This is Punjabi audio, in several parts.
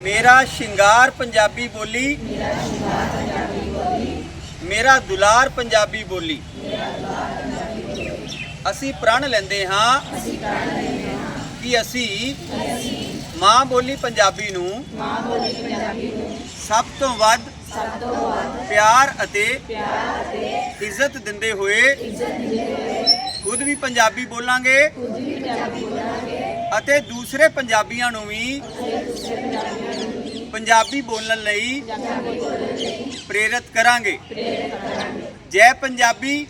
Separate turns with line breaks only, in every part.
ਮੇਰਾ ਸ਼ਿੰਗਾਰ ਪੰਜਾਬੀ ਬੋਲੀ। ਮੇਰਾ ਦੁਲਾਰ ਪੰਜਾਬੀ ਬੋਲੀ। ਅਸੀਂ ਪ੍ਰਣ ਲੈਂਦੇ ਹਾਂ ਕਿ ਅਸੀਂ ਮਾਂ ਬੋਲੀ ਪੰਜਾਬੀ ਨੂੰ ਸਭ ਤੋਂ ਵੱਧ ਪਿਆਰ ਅਤੇ ਇੱਜ਼ਤ ਦਿੰਦੇ ਹੋਏ ਖੁਦ ਵੀ ਪੰਜਾਬੀ ਬੋਲਾਂਗੇ। ਅਤੇ ਦੂਸਰੇ ਪੰਜਾਬੀਆਂ ਨੂੰ ਵੀ ਪੰਜਾਬੀ ਬੋਲਣ ਲਈ ਪ੍ਰੇਰਿਤ ਕਰਾਂਗੇ। ਜੈ ਪੰਜਾਬੀ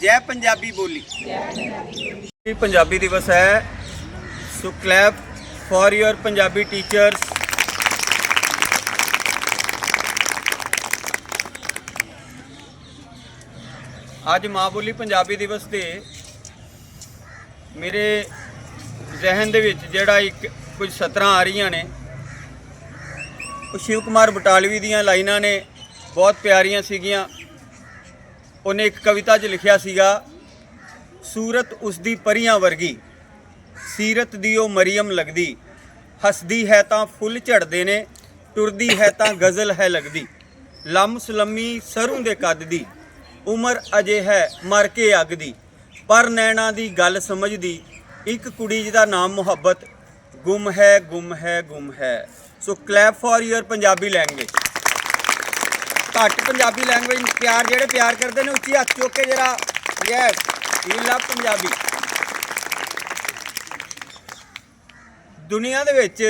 ਜੈ ਪੰਜਾਬੀ ਬੋਲੀ। ਇਹ ਪੰਜਾਬੀ ਦਿਵਸ ਹੈ। So clap for your Punjabi teachers ਅੱਜ ਮਾਂ ਬੋਲੀ ਪੰਜਾਬੀ ਦਿਵਸ ਤੇ ਮੇਰੇ ਜ਼ਿਹਨ ਦੇ ਵਿੱਚ ਜਿਹੜਾ ਇੱਕ ਕੁਝ ਸਤਰਾਂ ਆ ਰਹੀਆਂ ਨੇ, ਉਹ ਸ਼ਿਵ ਕੁਮਾਰ ਬਟਾਲਵੀ ਦੀਆਂ ਲਾਈਨਾਂ ਨੇ, ਬਹੁਤ ਪਿਆਰੀਆਂ ਸੀਗੀਆਂ। ਉਹਨੇ ਇੱਕ ਕਵਿਤਾ 'ਚ ਲਿਖਿਆ ਸੀਗਾ, ਸੂਰਤ ਉਸ ਦੀ ਪਰੀਆਂ ਵਰਗੀ, ਸੀਰਤ ਦੀ ਉਹ ਮਰੀਮ ਲੱਗਦੀ। ਹੱਸਦੀ ਹੈ ਤਾਂ ਫੁੱਲ ਝੜਦੇ ਨੇ, ਟੁਰਦੀ ਹੈ ਤਾਂ ਗਜ਼ਲ ਹੈ ਲੱਗਦੀ। ਲੰਮ ਸੁਲੰਮੀ ਸਰੋਂ ਦੇ ਕੱਦ ਦੀ ਉਮਰ ਅਜੇ ਹੈ ਮਰ ਕੇ ਅੱਗ ਦੀ ਪਰ ਨੈਣਾ ਦੀ ਗੱਲ ਸਮਝਦੀ ਇੱਕ ਕੁੜੀ ਜਿਹਦਾ ਨਾਮ ਮੁਹੱਬਤ, ਗੁੰਮ ਹੈ ਗੁੰਮ ਹੈ ਗੁੰਮ ਹੈ। So clap for your Punjabi language ਘੱਟ ਪੰਜਾਬੀ ਲੈਂਗੁਏਜ ਨੂੰ ਪਿਆਰ, ਜਿਹੜੇ ਪਿਆਰ ਕਰਦੇ ਨੇ, ਉੱਚੀ ਹੱਥ ਚੁੱਕ ਕੇ ਜਰਾ ਯੈਸ ਯੂ ਲਵ ਪੰਜਾਬੀ। ਦੁਨੀਆ ਦੇ ਵਿੱਚ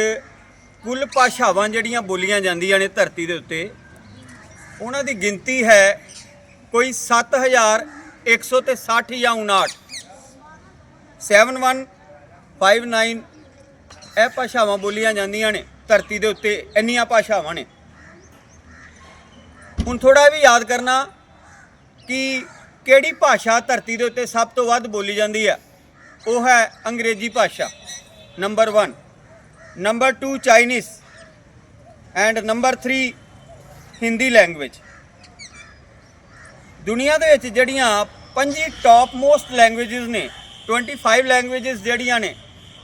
ਕੁੱਲ ਭਾਸ਼ਾਵਾਂ ਜਿਹੜੀਆਂ ਬੋਲੀਆਂ ਜਾਂਦੀਆਂ ਨੇ ਧਰਤੀ ਦੇ ਉੱਤੇ, ਉਹਨਾਂ ਦੀ ਗਿਣਤੀ ਹੈ ਕੋਈ 7100 ਤੇ 60 ਜਾਂ 59 7159 ਇਹ ਭਾਸ਼ਾਵਾਂ ਬੋਲੀਆਂ ਜਾਂਦੀਆਂ ਨੇ, ਧਰਤੀ ਦੇ ਉੱਤੇ ਇੰਨੀਆਂ ਭਾਸ਼ਾਵਾਂ ਨੇ। ਹੁਣ ਥੋੜਾ ਵੀ ਯਾਦ ਕਰਨਾ ਕਿ ਕਿਹੜੀ ਭਾਸ਼ਾ ਧਰਤੀ ਦੇ ਉੱਤੇ ਸਭ ਤੋਂ ਵੱਧ ਬੋਲੀ ਜਾਂਦੀ ਹੈ? ਉਹ ਹੈ ਅੰਗਰੇਜ਼ੀ ਭਾਸ਼ਾ। Number 1 number 2 Chinese. And number 3 Hindi language. ਦੁਨੀਆ ਦੇ ਵਿੱਚ ਜਿਹੜੀਆਂ 25 ਟੌਪ ਮੋਸਟ ਲੈਂਗੁਏਜਸ ਨੇ 25 ਲੈਂਗੁਏਜਸ ਜਿਹੜੀਆਂ ਨੇ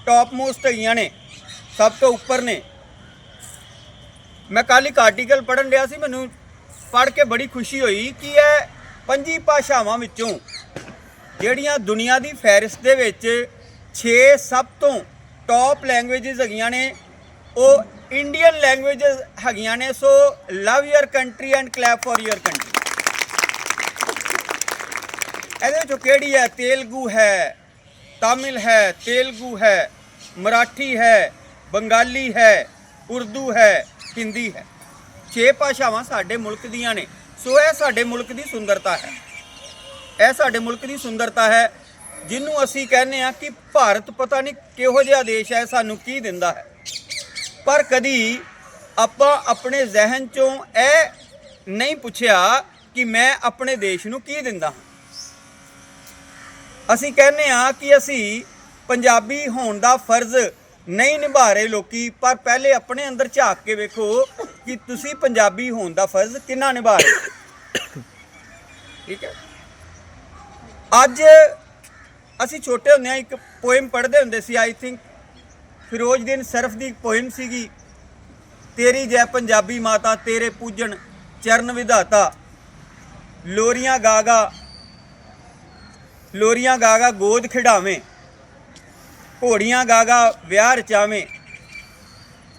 ਟੌਪ ਮੋਸਟ ਹੈਗੀਆਂ ਨੇ, ਸਭ ਤੋਂ ਉੱਪਰ ਨੇ। ਮੈਂ ਕੱਲ੍ਹ ਇੱਕ ਆਰਟੀਕਲ ਪੜ੍ਹਨ ਰਿਹਾ ਸੀ, ਮੈਨੂੰ ਪੜ੍ਹ ਕੇ ਬੜੀ ਖੁਸ਼ੀ ਹੋਈ ਕਿ ਇਹ 25 ਭਾਸ਼ਾਵਾਂ ਵਿੱਚੋਂ ਜਿਹੜੀਆਂ ਦੁਨੀਆ ਦੀ ਫਹਿਰਿਸਤ ਦੇ ਵਿੱਚ 6 ਸਭ ਤੋਂ ਟੌਪ ਲੈਂਗੁਏਜਸ ਹੈਗੀਆਂ ਨੇ, ਉਹ ਇੰਡੀਅਨ ਲੈਂਗੁਏਜਸ ਹੈਗੀਆਂ ਨੇ so love your country and clap for your country ਇਹਦੇ ਵਿੱਚੋਂ ਕਿਹੜੀ ਹੈ? ਤੇਲਗੂ ਹੈ। ਤਾਮਿਲ ਹੈ, ਤੇਲਗੂ ਹੈ, ਮਰਾਠੀ ਹੈ, ਬੰਗਾਲੀ ਹੈ, ਉਰਦੂ ਹੈ, ਹਿੰਦੀ ਹੈ। ਛੇ ਭਾਸ਼ਾਵਾਂ ਸਾਡੇ ਮੁਲਕ ਦੀਆਂ ਨੇ। ਸੋ ਇਹ ਸਾਡੇ ਮੁਲਕ ਦੀ ਸੁੰਦਰਤਾ ਹੈ। ਇਹ ਸਾਡੇ ਮੁਲਕ ਦੀ ਸੁੰਦਰਤਾ ਹੈ, ਜਿਹਨੂੰ ਅਸੀਂ ਕਹਿੰਦੇ ਆ ਕਿ ਭਾਰਤ ਪਤਾ ਨਹੀਂ ਕਿਹੋ ਜਿਹਾ ਦੇਸ਼ ਹੈ, ਸਾਨੂੰ ਕੀ ਦਿੰਦਾ ਹੈ। ਪਰ ਕਦੀ ਆਪਾਂ ਆਪਣੇ ਜ਼ਿਹਨ ਚੋਂ ਇਹ ਨਹੀਂ ਪੁੱਛਿਆ ਕਿ ਮੈਂ ਆਪਣੇ ਦੇਸ਼ ਨੂੰ ਕੀ ਦਿੰਦਾ ਹਾਂ। ਅਸੀਂ ਕਹਿੰਦੇ ਆ ਕਿ ਅਸੀਂ ਪੰਜਾਬੀ ਹੋਣ ਦਾ ਫਰਜ਼ ਨਹੀਂ ਨਿਭਾ ਰਹੇ ਲੋਕੀ, ਪਰ ਪਹਿਲੇ ਆਪਣੇ ਅੰਦਰ ਝਾਕ ਕੇ ਵੇਖੋ ਕਿ ਤੁਸੀਂ ਪੰਜਾਬੀ ਹੋਣ ਦਾ ਫਰਜ਼ ਕਿੰਨਾ ਨਿਭਾ ਰਹੇ ਠੀਕ ਹੈ? ਅੱਜ ਅਸੀਂ ਛੋਟੇ ਹੁੰਦੇ ਆ ਇੱਕ ਪੋਇਮ ਪੜ੍ਹਦੇ ਹੁੰਦੇ ਸੀ ਆਈ ਥਿੰਕ ਫਿਰੋਜ਼ਦੀਨ ਸਰਫ ਦੀ ਪੋਇਮ ਸੀਗੀ, ਤੇਰੀ ਜੈ ਪੰਜਾਬੀ ਮਾਤਾ, ਤੇਰੇ ਪੂਜਣ ਚਰਨ ਵਿਧਾਤਾ, ਲੋਰੀਆਂ ਗਾਗਾ ਲੋਰੀਆਂ ਗਾਗਾ ਗੋਦ ਖਿਡਾਵੇਂ, ਘੋੜੀਆਂ ਗਾਗਾ ਵਿਆਹ ਰਚਾਵੇਂ,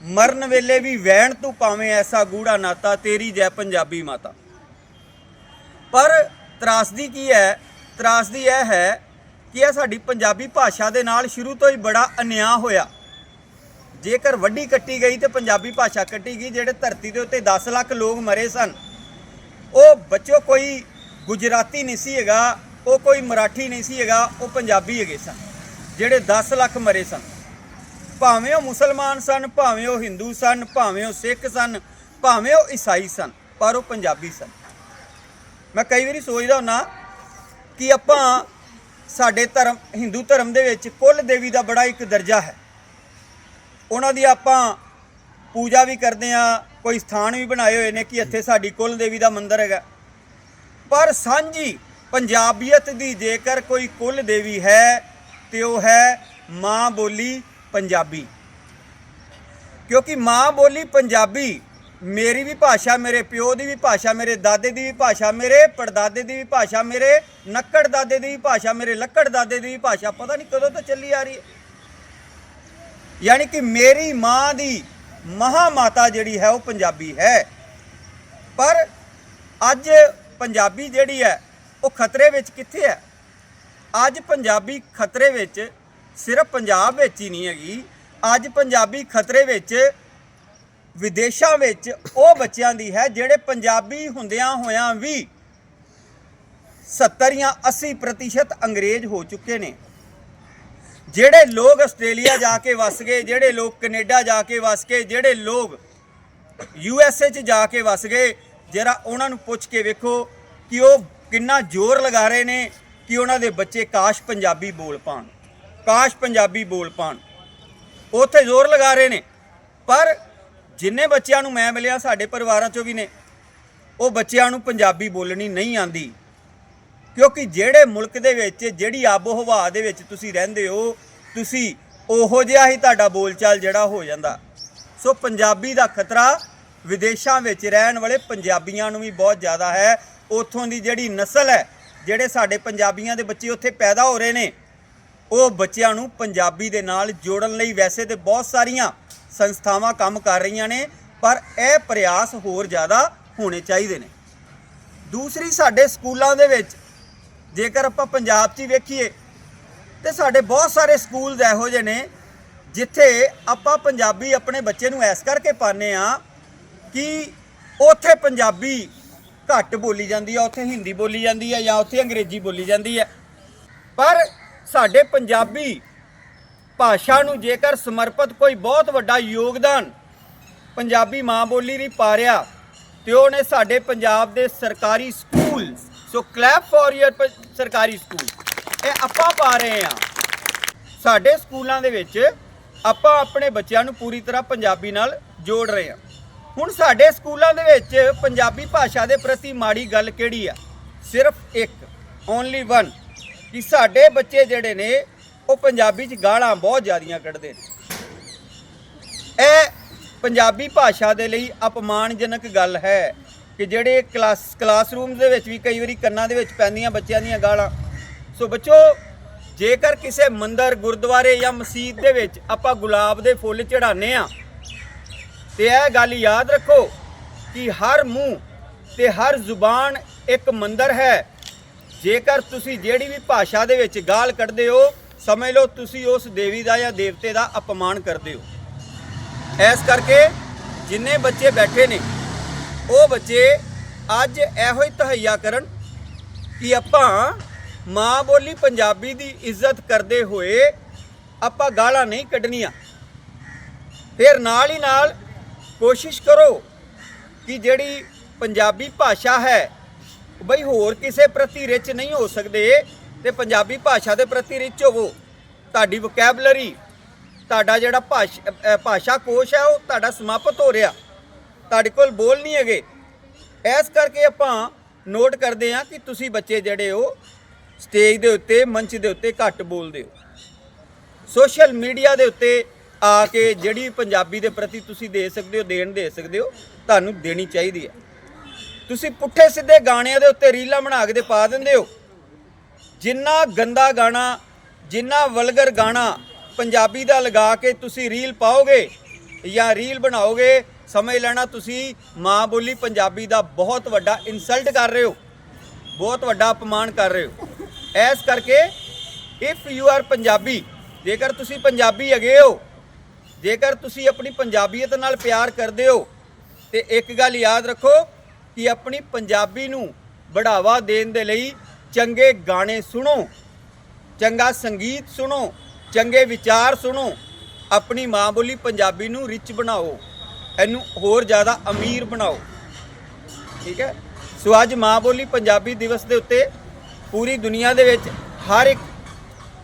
ਮਰਨ ਵੇਲੇ ਵੀ ਵਹਿਣ ਤੂੰ ਪਾਵੇਂ ਐਸਾ ਗੂੜਾ ਨਾਤਾ, ਤੇਰੀ ਜੈ ਪੰਜਾਬੀ ਮਾਤਾ। ਪਰ ਤਰਾਸਦੀ ਕੀ ਹੈ? ਤਰਾਸਦੀ ਇਹ ਹੈ ਕਿ ਇਹ ਸਾਡੀ ਪੰਜਾਬੀ ਭਾਸ਼ਾ ਦੇ ਨਾਲ ਸ਼ੁਰੂ ਤੋਂ ਹੀ ਬੜਾ ਅਨਿਆਂ ਹੋਇਆ। ਜੇਕਰ ਵੱਡੀ ਕੱਟੀ ਗਈ ਤੇ ਪੰਜਾਬੀ ਭਾਸ਼ਾ ਕੱਟੀ ਗਈ, ਜਿਹੜੇ ਧਰਤੀ ਦੇ ਉੱਤੇ 10 ਲੱਖ ਲੋਕ ਮਰੇ ਸਨ, ਉਹ ਬੱਚੋ ਕੋਈ ਗੁਜਰਾਤੀ ਨਹੀਂ ਸੀ ਹੈਗਾ। ਉਹ ਕੋਈ ਮਰਾਠੀ ਨਹੀਂ ਸੀ ਹੈਗਾ, ਉਹ ਪੰਜਾਬੀ ਹੈਗੇ ਸਨ, ਜਿਹੜੇ 10 ਲੱਖ ਮਰੇ ਸਨ। ਭਾਵੇਂ ਉਹ ਮੁਸਲਮਾਨ ਸਨ, ਭਾਵੇਂ ਉਹ ਹਿੰਦੂ ਸਨ, ਭਾਵੇਂ ਉਹ ਸਿੱਖ ਸਨ, ਭਾਵੇਂ ਉਹ ਈਸਾਈ ਸਨ, ਪਰ ਉਹ ਪੰਜਾਬੀ ਸਨ। ਮੈਂ ਕਈ ਵਾਰੀ ਸੋਚਦਾ ਹੁੰਨਾ ਕਿ ਆਪਾਂ ਸਾਡੇ ਧਰਮ, ਹਿੰਦੂ ਧਰਮ ਦੇ ਵਿੱਚ ਕੁੱਲ ਦੇਵੀ ਦਾ ਬੜਾ ਇੱਕ ਦਰਜਾ ਹੈ। ਉਹਨਾਂ ਦੀ ਆਪਾਂ ਪੂਜਾ ਵੀ ਕਰਦੇ ਆ ਕੋਈ ਸਥਾਨ ਵੀ ਬਣਾਏ ਹੋਏ ਨੇ ਕਿ ਇੱਥੇ ਸਾਡੀ ਕੁੱਲ ਦੇਵੀ ਦਾ ਮੰਦਿਰ ਹੈਗਾ। ਪਰ ਸਾਂਝੀ ਪੰਜਾਬੀਅਤ ਦੀ ਜੇਕਰ ਕੋਈ ਕੁੱਲ ਦੇਵੀ ਹੈ ਤੇ ਉਹ ਹੈ ਮਾਂ ਬੋਲੀ ਪੰਜਾਬੀ। ਕਿਉਂਕਿ ਮਾਂ ਬੋਲੀ ਪੰਜਾਬੀ ਮੇਰੀ ਵੀ ਭਾਸ਼ਾ, ਮੇਰੇ ਪਿਓ ਦੀ ਵੀ ਭਾਸ਼ਾ, ਮੇਰੇ ਦਾਦੇ ਦੀ ਵੀ ਭਾਸ਼ਾ, ਮੇਰੇ ਪੜਦਾਦੇ ਦੀ ਵੀ ਭਾਸ਼ਾ, ਮੇਰੇ ਨੱਕੜ ਦਾਦੇ ਦੀ ਵੀ ਭਾਸ਼ਾ, ਮੇਰੇ ਲੱਕੜ ਦਾਦੇ ਦੀ ਵੀ ਭਾਸ਼ਾ, ਪਤਾ ਨਹੀਂ ਕਦੋਂ ਤੋਂ ਚੱਲੀ ਆ ਰਹੀ ਹੈ। ਯਾਨੀ ਕਿ ਮੇਰੀ ਮਾਂ ਦੀ ਮਹਾ ਮਾਤਾ ਜਿਹੜੀ ਹੈ ਉਹ ਪੰਜਾਬੀ ਹੈ। ਪਰ ਅੱਜ ਪੰਜਾਬੀ ਜਿਹੜੀ ਹੈ ਉਹ ਖਤਰੇ ਵਿੱਚ ਕਿੱਥੇ ਹੈ? ਅੱਜ ਪੰਜਾਬੀ ਖਤਰੇ ਵਿੱਚ ਸਿਰਫ ਪੰਜਾਬ ਵਿੱਚ ਹੀ ਨਹੀਂ ਹੈਗੀ। ਅੱਜ ਪੰਜਾਬੀ ਖਤਰੇ ਵਿੱਚ ਵਿਦੇਸ਼ਾਂ ਵਿੱਚ ਉਹ ਬੱਚਿਆਂ ਦੀ ਹੈ ਜਿਹੜੇ ਪੰਜਾਬੀ ਹੁੰਦਿਆਂ ਹੋਇਆਂ ਵੀ 70 ਜਾਂ 80% ਪ੍ਰਤੀਸ਼ਤ ਅੰਗਰੇਜ਼ ਹੋ ਚੁੱਕੇ ਨੇ। ਜਿਹੜੇ ਲੋਕ ਆਸਟ੍ਰੇਲੀਆ ਜਾ ਕੇ ਵਸ ਗਏ, ਜਿਹੜੇ ਲੋਕ ਕੈਨੇਡਾ ਜਾ ਕੇ ਵਸ ਗਏ, ਜਿਹੜੇ ਲੋਕ ਯੂ ਐਸ ਏ ਚ ਜਾ ਕੇ ਵਸ ਗਏ ਜਿਹੜਾ ਉਹਨਾਂ ਨੂੰ ਪੁੱਛ ਕੇ ਵੇਖੋ ਕਿ ਉਹ ਕਿੰਨਾ ਜ਼ੋਰ ਲਗਾ ਰਹੇ ਨੇ ਕਿ ਉਹਨਾਂ ਦੇ ਬੱਚੇ ਕਾਸ਼ ਪੰਜਾਬੀ ਬੋਲ ਪਾਣ, ਕਾਸ਼ ਪੰਜਾਬੀ ਬੋਲ ਪਾਣ। ਉੱਥੇ ਜ਼ੋਰ ਲਗਾ ਰਹੇ ਨੇ। ਪਰ ਜਿੰਨੇ ਬੱਚਿਆਂ ਨੂੰ ਮੈਂ ਮਿਲਿਆ, ਸਾਡੇ ਪਰਿਵਾਰਾਂ ਚੋਂ ਵੀ ਨੇ, ਉਹ ਬੱਚਿਆਂ ਨੂੰ ਪੰਜਾਬੀ ਬੋਲਣੀ ਨਹੀਂ ਆਂਦੀ। ਕਿਉਂਕਿ ਜਿਹੜੇ ਮੁਲਕ ਦੇ ਵਿੱਚ, ਜਿਹੜੀ ਆਬੋ ਹਵਾ ਦੇ ਵਿੱਚ ਤੁਸੀਂ ਰਹਿੰਦੇ ਹੋ, ਤੁਸੀਂ ਉਹੋ ਜਿਹਾ ਹੀ ਤੁਹਾਡਾ ਬੋਲਚਾਲ ਜਿਹੜਾ ਹੋ ਜਾਂਦਾ। ਸੋ ਪੰਜਾਬੀ ਦਾ ਖਤਰਾ ਵਿਦੇਸ਼ਾਂ ਵਿੱਚ ਰਹਿਣ ਵਾਲੇ ਪੰਜਾਬੀਆਂ ਨੂੰ ਵੀ ਬਹੁਤ ਜ਼ਿਆਦਾ ਹੈ। ਉੱਥੋਂ ਦੀ ਜਿਹੜੀ ਨਸਲ ਹੈ, ਜਿਹੜੇ ਸਾਡੇ ਪੰਜਾਬੀਆਂ ਦੇ ਬੱਚੇ ਉੱਥੇ ਪੈਦਾ ਹੋ ਰਹੇ ਨੇ, ਉਹ ਬੱਚਿਆਂ ਨੂੰ ਪੰਜਾਬੀ ਦੇ ਨਾਲ ਜੋੜਨ ਲਈ ਵੈਸੇ ਤੇ ਬਹੁਤ ਸਾਰੀਆਂ ਸੰਸਥਾਵਾਂ ਕੰਮ ਕਰ ਰਹੀਆਂ ਨੇ, ਪਰ ਇਹ ਪ੍ਰਯਾਸ ਹੋਰ ਜ਼ਿਆਦਾ ਹੋਣੇ ਚਾਹੀਦੇ ਨੇ। ਦੂਸਰੀ, ਸਾਡੇ ਸਕੂਲਾਂ ਦੇ ਵਿੱਚ ਜੇਕਰ ਆਪਾਂ ਪੰਜਾਬ 'ਚ ਵੇਖੀਏ, ਤੇ ਸਾਡੇ ਬਹੁਤ ਸਾਰੇ ਸਕੂਲ ਇਹੋ ਜਿਹੇ ਨੇ, ਜਿੱਥੇ ਆਪਾਂ ਪੰਜਾਬੀ ਆਪਣੇ ਬੱਚੇ ਨੂੰ ਐਸ ਕਰਕੇ ਪਾਉਂਦੇ ਆ ਕਿ ਉੱਥੇ ਪੰਜਾਬੀ ਘੱਟ ਬੋਲੀ ਜਾਂਦੀ ਆ, ਉੱਥੇ ਹਿੰਦੀ ਬੋਲੀ ਜਾਂਦੀ ਆ ਜਾਂ ਉੱਥੇ ਅੰਗਰੇਜ਼ੀ ਬੋਲੀ ਜਾਂਦੀ ਹੈ ਪਰ ਸਾਡੇ ਪੰਜਾਬੀ ਭਾਸ਼ਾ ਨੂੰ ਜੇਕਰ ਸਮਰਪਿਤ ਕੋਈ ਬਹੁਤ ਵੱਡਾ ਯੋਗਦਾਨ ਪੰਜਾਬੀ ਮਾਂ ਬੋਲੀ ਲਈ ਪਾ ਰਿਹਾ ਤੇ ਉਹਨੇ ਸਾਡੇ ਪੰਜਾਬ ਦੇ ਸਰਕਾਰੀ school so clap for your ਸਰਕਾਰੀ ਸਕੂਲ। ਇਹ ਆਪਾਂ ਪਾ ਰਹੇ ਆ। ਸਾਡੇ ਸਕੂਲਾਂ ਦੇ ਵਿੱਚ ਆਪਾਂ ਆਪਣੇ ਬੱਚਿਆਂ ਨੂੰ ਪੂਰੀ ਤਰ੍ਹਾਂ ਪੰਜਾਬੀ ਨਾਲ ਜੋੜ ਰਹੇ ਆ। ਹੁਣ ਸਾਡੇ ਸਕੂਲਾਂ ਦੇ ਵਿੱਚ ਪੰਜਾਬੀ ਭਾਸ਼ਾ ਦੇ ਪ੍ਰਤੀ ਮਾੜੀ ਗੱਲ ਕਿਹੜੀ ਆ? ਸਿਰਫ ਇੱਕ ਓਨਲੀ ਵਨ ਕਿ ਸਾਡੇ ਬੱਚੇ ਜਿਹੜੇ ਨੇ, ਉਹ ਪੰਜਾਬੀ 'ਚ ਗਾਲਾਂ ਬਹੁਤ ਜ਼ਿਆਦੀਆਂ ਕੱਢਦੇ ਨੇ। ਇਹ ਪੰਜਾਬੀ ਭਾਸ਼ਾ ਦੇ ਲਈ ਅਪਮਾਨਜਨਕ ਗੱਲ ਹੈ ਕਿ ਜਿਹੜੇ ਕਲਾਸ ਕਲਾਸਰੂਮ ਦੇ ਵਿੱਚ ਵੀ ਕਈ ਵਾਰੀ ਕੰਨਾਂ ਦੇ ਵਿੱਚ ਪੈਂਦੀਆਂ ਬੱਚਿਆਂ ਦੀਆਂ ਗਾਲਾਂ। ਸੋ ਬੱਚੋ, ਜੇਕਰ ਕਿਸੇ ਮੰਦਰ, ਗੁਰਦੁਆਰੇ ਜਾਂ ਮਸਜਿਦ ਦੇ ਵਿੱਚ ਆਪਾਂ ਗੁਲਾਬ ਦੇ ਫੁੱਲ ਚੜਾਉਂਦੇ ਆ ਤੇ ਇਹ ਗੱਲ ਯਾਦ ਰੱਖੋ ਕਿ ਹਰ ਮੂੰਹ ਤੇ ਹਰ ਜ਼ੁਬਾਨ ਇੱਕ ਮੰਦਰ ਹੈ। ਜੇਕਰ ਤੁਸੀਂ ਜਿਹੜੀ ਵੀ ਭਾਸ਼ਾ ਦੇ ਵਿੱਚ ਗਾਲ ਕੱਢਦੇ ਹੋ, ਸਮਝ ਲਓ ਤੁਸੀਂ ਉਸ ਦੇਵੀ ਦਾ ਜਾਂ ਦੇਵਤੇ ਦਾ ਅਪਮਾਨ ਕਰਦੇ ਹੋ। ਇਸ ਕਰਕੇ ਜਿੰਨੇ ਬੱਚੇ ਬੈਠੇ ਨੇ, ਉਹ ਬੱਚੇ ਅੱਜ ਇਹੋ ਹੀ ਤਹਈਆ ਕਰਨ ਕਿ ਆਪਾਂ ਮਾਂ ਬੋਲੀ ਪੰਜਾਬੀ ਦੀ ਇੱਜ਼ਤ ਕਰਦੇ ਹੋਏ ਆਪਾਂ ਗਾਲਾਂ ਨਹੀਂ ਕੱਢਣੀਆਂ। ਫਿਰ ਨਾਲ ਹੀ ਨਾਲ ਕੋਸ਼ਿਸ਼ ਕਰੋ ਕਿ ਜਿਹੜੀ ਪੰਜਾਬੀ ਭਾਸ਼ਾ ਹੈ, ਬਈ ਹੋਰ ਕਿਸੇ ਪ੍ਰਤੀ ਰਿਚ ਨਹੀਂ ਹੋ ਸਕਦੇ ਤੇ ਪੰਜਾਬੀ ਭਾਸ਼ਾ ਦੇ ਪ੍ਰਤੀ ਰਿਚ ਹੋਵੋ। ਤੁਹਾਡੀ ਵੋਕੈਬਲਰੀ ਤੁਹਾਡਾ ਜਿਹੜਾ ਭਾਸ਼- ਭਾਸ਼ਾ ਕੋਸ਼ ਹੈ, ਉਹ ਤੁਹਾਡਾ ਸਮਾਪਤ ਹੋ ਰਿਹਾ। ਤੁਹਾਡੇ ਕੋਲ ਬੋਲ ਨਹੀਂ ਹੈਗੇ। ਇਸ ਕਰਕੇ ਆਪਾਂ ਨੋਟ ਕਰਦੇ ਹਾਂ ਕਿ ਤੁਸੀਂ ਬੱਚੇ ਜਿਹੜੇ ਹੋ ਸਟੇਜ ਦੇ ਉੱਤੇ, ਮੰਚ ਦੇ ਉੱਤੇ ਘੱਟ ਬੋਲਦੇ ਹੋ। ਸੋਸ਼ਲ ਮੀਡੀਆ ਦੇ ਉੱਤੇ ਆ ਕੇ ਜਿਹੜੀ ਪੰਜਾਬੀ ਦੇ ਪ੍ਰਤੀ ਤੁਸੀਂ ਦੇ ਸਕਦੇ ਹੋ, ਦੇਣ ਦੇ ਸਕਦੇ ਹੋ, ਤੁਹਾਨੂੰ ਦੇਣੀ ਚਾਹੀਦੀ ਹੈ। ਤੁਸੀਂ ਪੁੱਠੇ ਸਿੱਧੇ ਗਾਣਿਆਂ ਦੇ ਉੱਤੇ ਰੀਲਾਂ ਬਣਾ ਕੇ ਤੇ ਪਾ ਦਿੰਦੇ ਹੋ। ਜਿੰਨਾ ਗੰਦਾ ਗਾਣਾ, ਜਿੰਨਾ ਵਲਗਰ ਗਾਣਾ ਪੰਜਾਬੀ ਦਾ ਲਗਾ ਕੇ ਤੁਸੀਂ ਰੀਲ ਪਾਓਗੇ ਜਾਂ ਰੀਲ ਬਣਾਓਗੇ, ਸਮਝ ਲੈਣਾ ਤੁਸੀਂ ਮਾਂ ਬੋਲੀ ਪੰਜਾਬੀ ਦਾ ਬਹੁਤ ਵੱਡਾ ਇਨਸਲਟ ਕਰ ਰਹੇ ਹੋ, ਬਹੁਤ ਵੱਡਾ ਅਪਮਾਨ ਕਰ ਰਹੇ ਹੋ। ਇਸ ਕਰਕੇ ਇਫ ਯੂ ਆਰ ਪੰਜਾਬੀ, ਜੇਕਰ ਤੁਸੀਂ ਪੰਜਾਬੀ ਹੈਗੇ ਹੋ ਜੇਕਰ ਤੁਸੀਂ ਆਪਣੀ ਪੰਜਾਬੀਅਤ ਨਾਲ ਪਿਆਰ ਕਰਦੇ ਹੋ, ਤੇ ਇੱਕ ਗੱਲ ਯਾਦ ਰੱਖੋ ਕਿ ਆਪਣੀ ਪੰਜਾਬੀ ਨੂੰ ਬੜਾਵਾ ਦੇਣ ਦੇ ਲਈ ਚੰਗੇ ਗਾਣੇ ਸੁਣੋ, ਚੰਗਾ ਸੰਗੀਤ ਸੁਣੋ, ਚੰਗੇ ਵਿਚਾਰ ਸੁਣੋ, ਆਪਣੀ ਮਾਂ ਬੋਲੀ ਪੰਜਾਬੀ ਨੂੰ ਰਿਚ ਬਣਾਓ, ਇਹਨੂੰ ਹੋਰ ਜ਼ਿਆਦਾ ਅਮੀਰ ਬਣਾਓ। ਠੀਕ ਹੈ? ਸੋ ਅੱਜ ਮਾਂ ਬੋਲੀ ਪੰਜਾਬੀ ਦਿਵਸ ਦੇ ਉੱਤੇ ਪੂਰੀ ਦੁਨੀਆ ਦੇ ਵਿੱਚ ਹਰ ਇੱਕ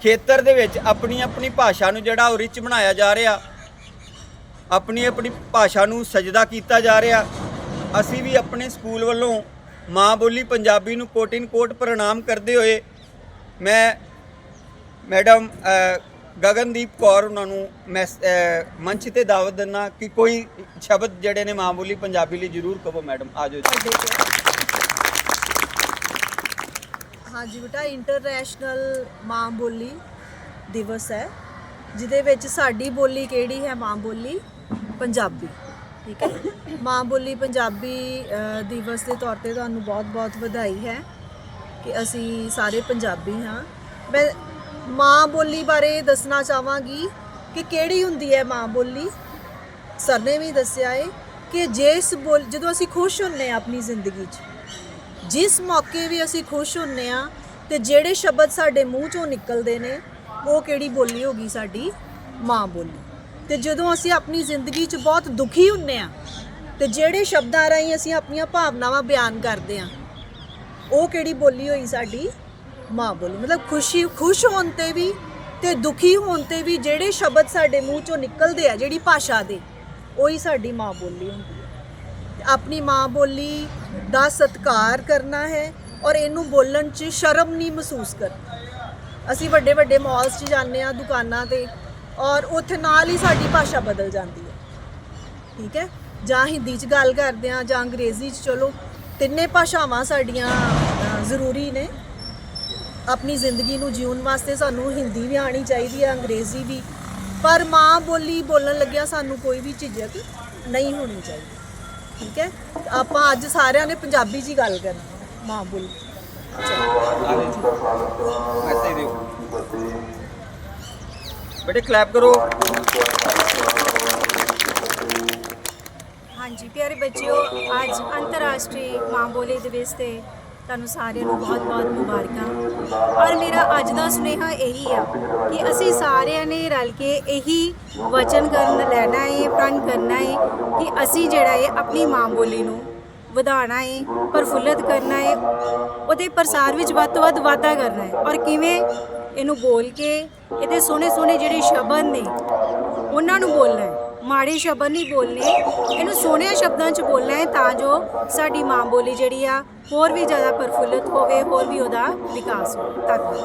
ਖੇਤਰ ਦੇ ਵਿੱਚ ਆਪਣੀ ਆਪਣੀ ਭਾਸ਼ਾ ਨੂੰ ਜਿਹੜਾ ਉਹ ਰਿਚ ਬਣਾਇਆ ਜਾ ਰਿਹਾ ਆਪਣੀ ਆਪਣੀ ਭਾਸ਼ਾ ਨੂੰ ਸਜਦਾ ਕੀਤਾ ਜਾ ਰਿਹਾ। ਅਸੀਂ ਵੀ ਆਪਣੇ ਸਕੂਲ ਵੱਲੋਂ ਮਾਂ ਬੋਲੀ ਪੰਜਾਬੀ ਨੂੰ ਕੋਟ ਇਨ ਕੋਟ ਪ੍ਰਣਾਮ ਕਰਦੇ ਹੋਏ ਮੈਂ ਮੈਡਮ ਗਗਨਦੀਪ ਕੌਰ ਉਹਨਾਂ ਨੂੰ ਮੈਸ- ਮੰਚ ਤੇ ਦਾਵਤ ਦਿੰਨਾ ਕਿ ਕੋਈ ਸ਼ਬਦ ਜਿਹੜੇ ਨੇ ਮਾਂ ਬੋਲੀ ਪੰਜਾਬੀ ਲਈ ਜ਼ਰੂਰ ਕਹੋ ਮੈਡਮ ਆਜੋ ਜੀ।
ਹਾਂਜੀ ਬੇਟਾ ਇੰਟਰਨੈਸ਼ਨਲ ਮਾਂ ਬੋਲੀ ਦਿਵਸ ਹੈ, ਜਿਹਦੇ ਵਿੱਚ ਸਾਡੀ ਬੋਲੀ ਕਿਹੜੀ ਹੈ ਮਾਂ ਬੋਲੀ? ਪੰਜਾਬੀ, ਠੀਕ ਹੈ? ਮਾਂ ਬੋਲੀ ਪੰਜਾਬੀ ਦਿਵਸ ਦੇ ਤੌਰ ਤੇ ਤੁਹਾਨੂੰ ਬਹੁਤ-ਬਹੁਤ ਵਧਾਈ ਹੈ ਕਿ ਅਸੀਂ ਸਾਰੇ ਪੰਜਾਬੀ ਹਾਂ। ਮੈਂ ਮਾਂ ਬੋਲੀ ਬਾਰੇ ਦੱਸਣਾ ਚਾਹਾਂਗੀ ਕਿ ਕਿਹੜੀ ਹੁੰਦੀ ਹੈ ਮਾਂ ਬੋਲੀ? ਸਰ ਨੇ ਵੀ ਦੱਸਿਆ ਹੈ ਕਿ ਜਿਸ ਬੋਲ, ਜਦੋਂ ਅਸੀਂ ਖੁਸ਼ ਹੁੰਨੇ ਆ ਆਪਣੀ ਜ਼ਿੰਦਗੀ 'ਚ, ਜਿਸ ਮੌਕੇ ਵੀ ਅਸੀਂ ਖੁਸ਼ ਹੁੰਨੇ ਆ ਤੇ ਜਿਹੜੇ ਸ਼ਬਦ ਸਾਡੇ ਮੂੰਹ ਚੋਂ ਨਿਕਲਦੇ ਨੇ, ਉਹ ਕਿਹੜੀ ਬੋਲੀ ਹੋਗੀ ਸਾਡੀ? ਮਾਂ ਬੋਲੀ। ਤੇ ਜਦੋਂ ਅਸੀਂ ਆਪਣੀ ਜ਼ਿੰਦਗੀ 'ਚ ਬਹੁਤ ਦੁਖੀ ਹੁੰਨੇ ਆ ਤੇ ਜਿਹੜੇ ਸ਼ਬਦਾਂ ਰਾਹੀਂ ਅਸੀਂ ਆਪਣੀਆਂ ਭਾਵਨਾਵਾਂ ਬਿਆਨ ਕਰਦੇ ਆ, ਉਹ ਕਿਹੜੀ ਬੋਲੀ ਹੋਈ ਸਾਡੀ? ਮਾਂ ਬੋਲੀ। ਮਤਲਬ ਖੁਸ਼ੀ, ਖੁਸ਼ ਹੋਣ ਤੇ ਵੀ ਤੇ ਦੁਖੀ ਹੋਣ ਤੇ ਵੀ ਜਿਹੜੇ ਸ਼ਬਦ ਸਾਡੇ ਮੂੰਹ ਚੋਂ ਨਿਕਲਦੇ ਆ, ਜਿਹੜੀ ਭਾਸ਼ਾ ਦੇ, ਉਹੀ ਸਾਡੀ ਮਾਂ ਬੋਲੀ ਹੁੰਦੀ ਹੈ ਆਪਣੀ ਮਾਂ ਬੋਲੀ ਦਾ ਸਤਿਕਾਰ ਕਰਨਾ ਹੈ ਔਰ ਇਹਨੂੰ ਬੋਲਣ 'ਚ ਸ਼ਰਮ ਨਹੀਂ ਮਹਿਸੂਸ ਕਰਨੀ। ਅਸੀਂ ਵੱਡੇ ਵੱਡੇ ਮਾਲਸ 'ਚ ਜਾਂਦੇ ਆ, ਦੁਕਾਨਾਂ ਤੇ ਔਰ ਉੱਥੇ ਨਾਲ ਹੀ ਸਾਡੀ ਭਾਸ਼ਾ ਬਦਲ ਜਾਂਦੀ ਹੈ। ਠੀਕ ਹੈ? ਜਾਂ ਹਿੰਦੀ 'ਚ ਗੱਲ ਕਰਦੇ ਆ ਜਾਂ ਅੰਗਰੇਜ਼ੀ 'ਚ ਚਲੋ ਤਿੰਨੇ ਭਾਸ਼ਾਵਾਂ ਸਾਡੀਆਂ ਜ਼ਰੂਰੀ ਨੇ। ਆਪਣੀ ਜ਼ਿੰਦਗੀ ਨੂੰ ਜਿਉਣ ਵਾਸਤੇ ਸਾਨੂੰ ਹਿੰਦੀ ਵੀ ਆਣੀ ਚਾਹੀਦੀ ਹੈ ਅੰਗਰੇਜ਼ੀ ਵੀ। ਪਰ ਮਾਂ ਬੋਲੀ ਬੋਲਣ ਲੱਗਿਆ ਸਾਨੂੰ ਕੋਈ ਵੀ ਝਿਜਕ ਨਹੀਂ ਹੋਣੀ ਚਾਹੀਦੀ। ਠੀਕ ਹੈ? ਆਪਾਂ ਅੱਜ ਸਾਰਿਆਂ ਨੇ ਪੰਜਾਬੀ 'ਚ ਹੀ ਗੱਲ ਕਰਨੀ ਹੈ ਮਾਂ ਬੋਲੀ।
ਐਸੇ ਹੀ ਦੇਖੋ ਬੇਟੇ ਕਲੈਪ ਕਰੋ।
ਹਾਂਜੀ, ਪਿਆਰੇ ਬੱਚਿਓ, ਅੱਜ ਅੰਤਰਰਾਸ਼ਟਰੀ ਮਾਂ ਬੋਲੀ ਦਿਵਸ ਤੇ ਤੁਹਾਨੂੰ ਸਾਰਿਆਂ ਨੂੰ ਬਹੁਤ-ਬਹੁਤ ਮੁਬਾਰਕਾਂ। ਔਰ ਮੇਰਾ ਅੱਜ ਦਾ ਸੁਨੇਹਾ ਇਹੀ ਆ ਕਿ ਅਸੀਂ ਸਾਰਿਆਂ ਨੇ ਰਲ ਕੇ ਇਹੀ ਵਚਨ ਕਰਨ ਲੈਣਾ ਹੈ ਪ੍ਰਣ ਕਰਨਾ ਹੈ ਕਿ ਅਸੀਂ ਜਿਹੜਾ ਹੈ ਆਪਣੀ ਮਾਂ ਬੋਲੀ ਨੂੰ ਵਧਾਉਣਾ ਹੈ ਪ੍ਰਫੁੱਲਤ ਕਰਨਾ ਹੈ ਉਹਦੇ ਪ੍ਰਸਾਰ ਵਿੱਚ ਵੱਧ ਤੋਂ ਵੱਧ ਵਾਧਾ ਕਰਨਾ ਹੈ ਔਰ ਕਿਵੇਂ ਇਹਨੂੰ ਬੋਲ ਕੇ ਇਹਦੇ ਸੋਹਣੇ ਸੋਹਣੇ ਜਿਹੜੇ ਸ਼ਬਦ ਨੇ, ਉਹਨਾਂ ਨੂੰ ਬੋਲਣਾ ਹੈ। ਮਾੜੇ ਸ਼ਬਦ ਨਹੀਂ ਬੋਲਨੇ ਇਹਨੂੰ ਸੋਹਣਿਆਂ ਸ਼ਬਦਾਂ 'ਚ ਬੋਲਣਾ ਹੈ ਤਾਂ ਜੋ ਸਾਡੀ ਮਾਂ ਬੋਲੀ ਜਿਹੜੀ ਆ, ਹੋਰ ਵੀ ਜ਼ਿਆਦਾ ਪ੍ਰਫੁੱਲਤ ਹੋਵੇ, ਹੋਰ ਵੀ ਉਹਦਾ ਵਿਕਾਸ ਹੋਵੇ। ਧੰਨਵਾਦ।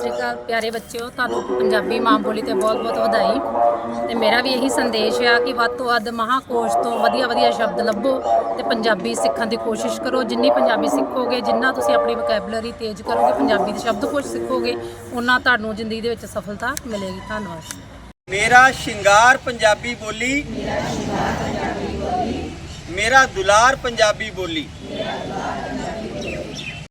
ਸ਼੍ਰੀ ਅਕਾਲ ਪਿਆਰੇ ਬੱਚਿਓ, ਤੁਹਾਨੂੰ ਪੰਜਾਬੀ ਮਾਂ ਬੋਲੀ ਤੇ ਬਹੁਤ-ਬਹੁਤ ਵਧਾਈ। ਤੇ ਮੇਰਾ ਵੀ ਇਹੀ ਸੰਦੇਸ਼ ਆ ਕਿ ਵੱਧ ਤੋਂ ਵੱਧ ਮਹਾਕੋਸ਼ ਤੋਂ ਵਧੀਆ-ਵਧੀਆ ਸ਼ਬਦ ਲੱਭੋ ਤੇ ਪੰਜਾਬੀ ਸਿੱਖਣ ਦੀ ਕੋਸ਼ਿਸ਼ ਕਰੋ। ਜਿੰਨੀ ਪੰਜਾਬੀ ਸਿੱਖੋਗੇ, ਜਿੰਨਾ ਤੁਸੀਂ ਆਪਣੀ ਵੋਕੈਬਲਰੀ ਤੇਜ਼ ਕਰੋਗੇ, ਪੰਜਾਬੀ ਦੇ ਸ਼ਬਦਕੋਸ਼ ਸਿੱਖੋਗੇ ਉਨਾ ਤੁਹਾਨੂੰ ਜ਼ਿੰਦਗੀ ਦੇ ਵਿੱਚ ਸਫਲਤਾ ਮਿਲੇਗੀ। ਧੰਨਵਾਦ।
ਮੇਰਾ ਸ਼ਿੰਗਾਰ ਪੰਜਾਬੀ ਬੋਲੀ, ਮੇਰਾ ਦੁਲਾਰ ਪੰਜਾਬੀ ਬੋਲੀ।